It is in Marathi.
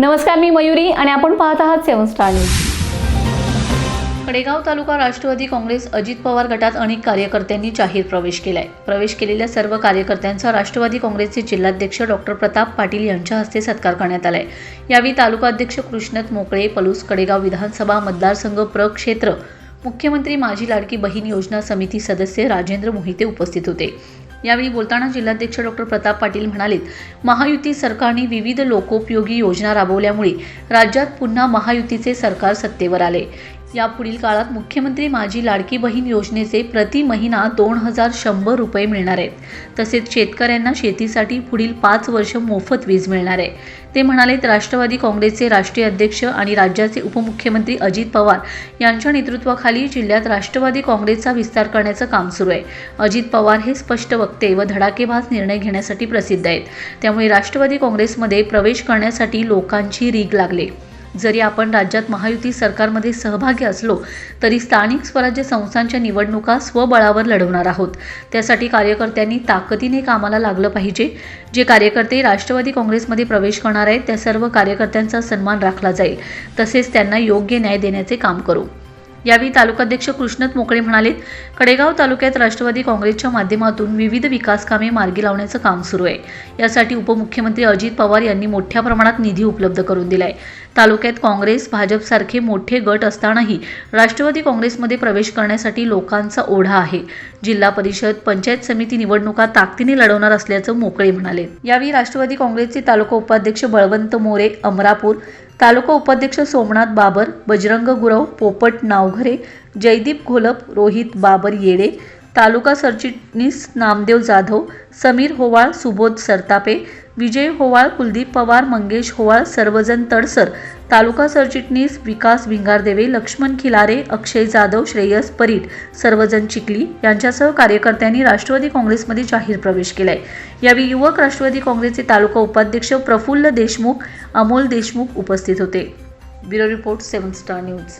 नमस्कार मी मयुरी आणि आपण पाहत आहात seven star news. Kadegaon taluka Rashtrawadi Congress Ajit Pawar गटात अनेक कार्यकर्त्यांनी जाहीर प्रवेश केलाय. प्रवेश केलेल्या सर्व कार्यकर्त्यांचा राष्ट्रवादी काँग्रेसचे जिल्हाध्यक्ष डॉक्टर प्रताप पाटील यांच्या हस्ते सत्कार करण्यात आलाय. यावेळी तालुका अध्यक्ष कृष्णत मोकळे पलूस कडेगाव विधानसभा मतदारसंघ प्रक्षेत्र मुख्यमंत्री माझी लाडकी बहीण योजना समिती सदस्य राजेंद्र मोहिते उपस्थित होते. यावेळी बोलताना जिल्हाध्यक्ष डॉक्टर प्रताप पाटील म्हणालेत महायुती सरकारने विविध लोकोपयोगी योजना राबवल्यामुळे राज्यात पुन्हा महायुतीचे सरकार सत्तेवर आले. यापुढील काळात मुख्यमंत्री माझी लाडकी बहीण योजनेचे प्रति महिना दोन हजार शंभर रुपये मिळणार आहेत. तसेच शेतकऱ्यांना शेतीसाठी पुढील पाच वर्ष मोफत वीज मिळणार आहे. ते म्हणालेत राष्ट्रवादी काँग्रेसचे राष्ट्रीय अध्यक्ष आणि राज्याचे उपमुख्यमंत्री अजित पवार यांच्या नेतृत्वाखाली जिल्ह्यात राष्ट्रवादी काँग्रेसचा विस्तार करण्याचं काम सुरू आहे. अजित पवार हे स्पष्ट वक्ते व धडाकेबाज निर्णय घेण्यासाठी प्रसिद्ध आहेत. त्यामुळे राष्ट्रवादी काँग्रेसमध्ये प्रवेश करण्यासाठी लोकांची रीग लागले. जरी आपण राज्यात महायुती सरकारमध्ये सहभागी असलो तरी स्थानिक स्वराज्य संस्थांच्या निवडणुका स्वबळावर लढवणार आहोत. त्यासाठी कार्यकर्त्यांनी ताकदीने कामाला लागलं पाहिजे. जे कार्यकर्ते राष्ट्रवादी काँग्रेसमध्ये प्रवेश करणार आहेत त्या सर्व कार्यकर्त्यांचा सन्मान राखला जाईल. तसेच त्यांना योग्य न्याय देण्याचे काम करू. यावेळी तालुकाध्यक्ष कृष्णत मोकळे म्हणालेत कडेगाव तालुक्यात राष्ट्रवादी काँग्रेसच्या माध्यमातून विविध विकास कामे मार्गी लावण्याचं काम सुरू आहे. यासाठी उपमुख्यमंत्री अजित पवार यांनी मोठ्या प्रमाणात निधी उपलब्ध करून दिलाय. तालुक्यात काँग्रेस भाजपसारखे मोठे गट असतानाही राष्ट्रवादी काँग्रेसमध्ये प्रवेश करण्यासाठी लोकांचा ओढा आहे. जिल्हा परिषद पंचायत समिती निवडणुका ताकदीने लढवणार असल्याचं मोकळे म्हणाले. यावेळी राष्ट्रवादी काँग्रेसचे तालुका उपाध्यक्ष बळवंत मोरे अमरापूर तालुका उपाध्यक्ष सोमनाथ बाबर बजरंग गुरव पोपट नावघरे जयदीप घोलप रोहित बाबर येडे तालुका सरचिटणीस नामदेव जाधव समीर होवाळ सुबोध सरतापे विजय होवाळ कुलदीप पवार मंगेश होवाळ सर्वजण तडसर तालुका सरचिटणीस विकास भिंगारदेवे लक्ष्मण खिलारे अक्षय जाधव श्रेयस परीट सर्वजण चिखली यांच्यासह कार्यकर्त्यांनी राष्ट्रवादी काँग्रेसमध्ये जाहीर प्रवेश केलाय. यावेळी युवक राष्ट्रवादी काँग्रेसचे तालुका उपाध्यक्ष प्रफुल्ल देशमुख अमोल देशमुख उपस्थित होते. Bureau report seven star news.